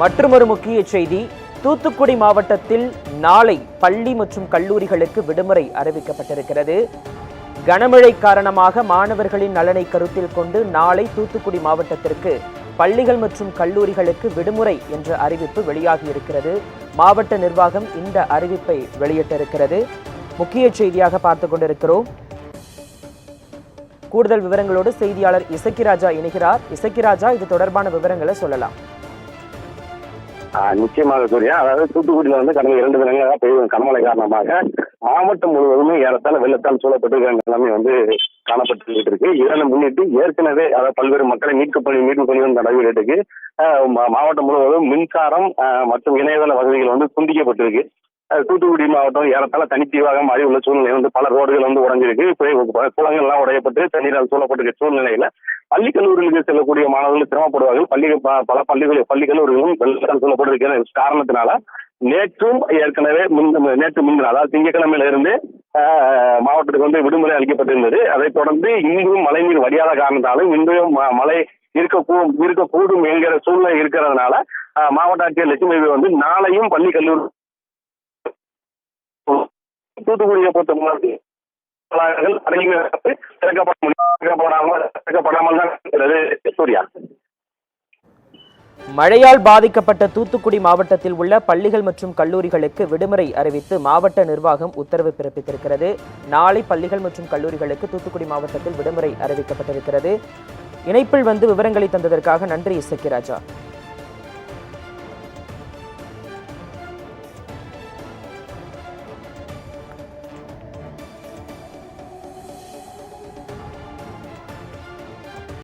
மற்றொரு முக்கிய செய்தி தூத்துக்குடி மாவட்டத்தில் நாளை பள்ளி மற்றும் கல்லூரிகளுக்கு விடுமுறை அறிவிக்கப்பட்டிருக்கிறது. கனமழை காரணமாக மாணவர்களின் நலனை கருத்தில் கொண்டு நாளை தூத்துக்குடி மாவட்டத்திற்கு பள்ளிகள் மற்றும் கல்லூரிகளுக்கு விடுமுறை என்ற அறிவிப்பு வெளியாகி இருக்கிறது மாவட்ட நிர்வாகம் இந்த அறிவிப்பை வெளியிட்டிருக்கிறது. முக்கிய செய்தியாக பார்த்து கொண்டிருக்கிறோம். கூடுதல் விவரங்களோடு செய்தியாளர் இசக்கிராஜா இணைகிறார். இசக்கிராஜா இது தொடர்பான விவரங்களை சொல்லலாம். நிச்சயமாக சூர்யா. அதாவது தூத்துக்குடியில வந்து கடந்த இரண்டு தினங்களாக பெய்யும் கனமழை காரணமாக மாவட்டம் முழுவதுமே ஏறத்தாழ வெள்ளத்தால் சூழப்பட்டிருக்கிற நிலைமை வந்து காணப்பட்டு இருக்கு. இதனை முன்னிட்டு ஏற்கனவே அதாவது பல்வேறு மக்களை மீட்பு பணி மீட்பு பணிகள் வந்து இருக்கு மாவட்டம் முழுவதும் மின்சாரம் மற்றும் இணையதள வசதிகள் வந்து துண்டிக்கப்பட்டிருக்கு. தூத்துக்குடி மாவட்டம் ஏறத்தாழ தனித்தீவாக மாறி உள்ள சூழ்நிலை வந்து பல ரோடுகள் வந்து உடஞ்சிருக்கு. குளங்கள் எல்லாம் உடையப்பட்டு தண்ணீரால் சூழப்பட்டிருக்க சூழ்நிலையில பள்ளி கல்லூரிகளுக்கு செல்லக்கூடிய மாணவர்கள் சிரமப்படுவார்கள். பள்ளி பல பள்ளிகள் பள்ளி கல்லூரிகளும் வெள்ளத்தால் சொல்லப்பட்டிருக்கிற காரணத்தினால நேற்றும் ஏற்கனவே முன் நேற்று முன்தினம் அதாவது திங்கட்கிழமையில இருந்து ஆஹ், மாவட்டத்துக்கு வந்து விடுமுறை அளிக்கப்பட்டிருந்தது. அதைத் தொடர்ந்து இன்றும் மழைநீர் வடியாத காரணத்தாலும் இன்றையும் ம- மழை இருக்கக்கூடும் இருக்கக்கூடும் என்கிற சூழ்நிலை இருக்கிறதுனால மாவட்ட ஆட்சியர் லட்சுமி வந்து நாளையும் பள்ளி கல்லூரி தூத்துக்குடியை பொறுத்த மாதிரி திறக்கப்பட முடியும். திறக்கப்படாமல் பாதிக்கப்படாமல் தான் இருக்கிறது சூர்யா. மழையால் பாதிக்கப்பட்ட தூத்துக்குடி மாவட்டத்தில் உள்ள பள்ளிகள் மற்றும் கல்லூரிகளுக்கு விடுமுறை அறிவித்து மாவட்ட நிர்வாகம் உத்தரவு பிறப்பித்திருக்கிறது. நாளை பள்ளிகள் மற்றும் கல்லூரிகளுக்கு தூத்துக்குடி மாவட்டத்தில் விடுமுறை அறிவிக்கப்பட்டிருக்கிறது. இணைப்பில் வந்து விவரங்களை தந்ததற்காக நன்றி இசக்கிராஜா